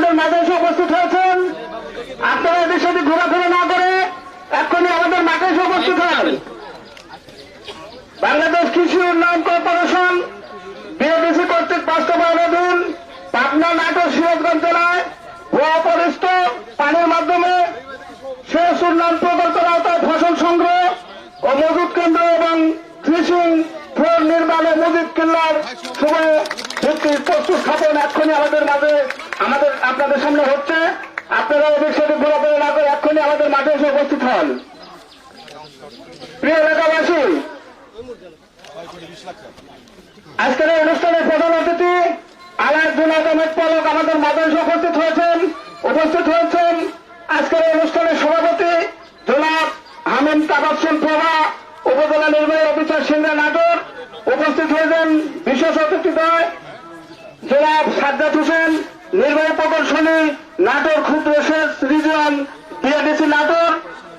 আমাদের মাঝে এসে উপস্থিত হয়েছেন। আপনারা এদের সাথে ঘোরাফেরা না করে এখনই আমাদের মাঠে এসে উপস্থিত হন। বাংলাদেশ কৃষি উন্নয়ন কর্পোরেশন বিএডিসি কর্তৃক বাস্তবায়নাধীন পাবনা নাটক সিরাজগঞ্জ জেলায় ভুয়া পানির মাধ্যমে শেষ উন্নয়ন প্রকল্পের আওতায় ফসল সংগ্রহ ও মজুদ কেন্দ্র এবং কৃষি ফোর নির্মাণে মজুদ কেন্দ্রার সময়ে ভিত্তি প্রস্তুত স্থাপন এক্ষুনি আমাদের মাঝে আপনাদের সামনে হচ্ছে, আপনারা এদিক সেদিক ঘোরাফেরা না করে এক্ষুনি আমাদের মাঠে এসে উপস্থিত হন। প্রিয় এলাকাবাসী, আজকের এই অনুষ্ঠানের প্রধান অতিথি, আলাদ জুনাদ আহমেদ পলক আমাদের মাঝে উপস্থিত হয়েছেন উপস্থিত হয়েছেন আজকের এই অনুষ্ঠানের সভাপতি জনাব হামিম তাবাসুল প্রভা, উপজেলা নির্বাহী অফিসার সিংহা নাটোর উপস্থিত হয়েছেন বিশেষ অতিথিদ্বয় জনাব সাজ্জাদ হোসেন, নির্বাহী প্রকৌশলী নাটোর ক্ষুদ্র সেচ রিজিয়ন বিএডিসি নাটোর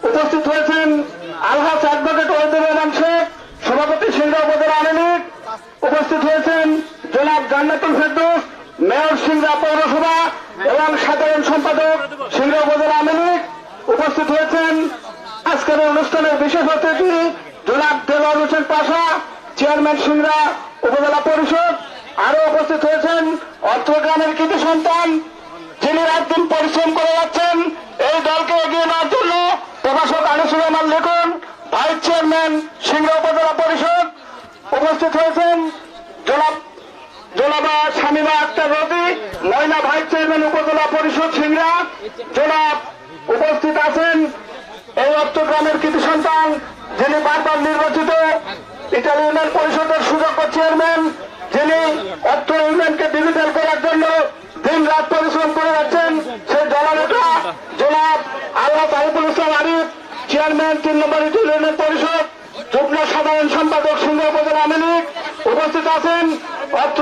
উপস্থিত হয়েছেন আলহাজ অ্যাডভোকেট ওয়াহিদুর রহমান শেখ, সভাপতি সিংহা উপজেলা আওয়ামী লীগ। উপস্থিত হয়েছেন জনাব জান্নাতুল ফেরদৌস, মেয়র সিংহা পৌরসভা এবং সাধারণ সম্পাদক সিংহা উপজেলা আওয়ামী লীগ। উপস্থিত হয়েছেন আজকের অনুষ্ঠানের বিশেষ অতিথি জনাব দেলোয়ার হোসেন পাশা, চেয়ারম্যান সিংরা উপজেলা পরিষদ। আরও উপস্থিত হয়েছেন অর্থগ্রামের কৃতি সন্তান রাত দিন পরিশ্রম করে যাচ্ছেন, এই দলকে এগিয়ে নেওয়ার জন্য প্রভাষক আনিসুর রহমান লিখুন, ভাইস চেয়ারম্যান সিংড়া উপজেলা পরিষদ উপস্থিত হয়েছেন। জনাবা শামিমা আক্তার রবি ভাইস চেয়ারম্যান উপজেলা পরিষদ সিংড়া। জনাব উপস্থিত আছেন এই অর্থগ্রামের কৃতি সন্তান, যিনি বারবার নির্বাচিত ইটালি ইউনিয়ন পরিষদের সুযোগ্য চেয়ারম্যান যিনি অর্থ ইউনিয়নকে ডিজিটাল করার জন্য দিন রাত পরিশ্রম করে যাচ্ছেন সেই দলনেতা জনাব আল্লাহ তাহিবুল ইসলাম আরিফ চেয়ারম্যান তিন নম্বর ইউনিয়নের ইউনিয়ন পরিষদ, যুগ্ম সাধারণ সম্পাদক, সিংহ উপজেলা আওয়ামী লীগ, উপস্থিত আছেন অর্থ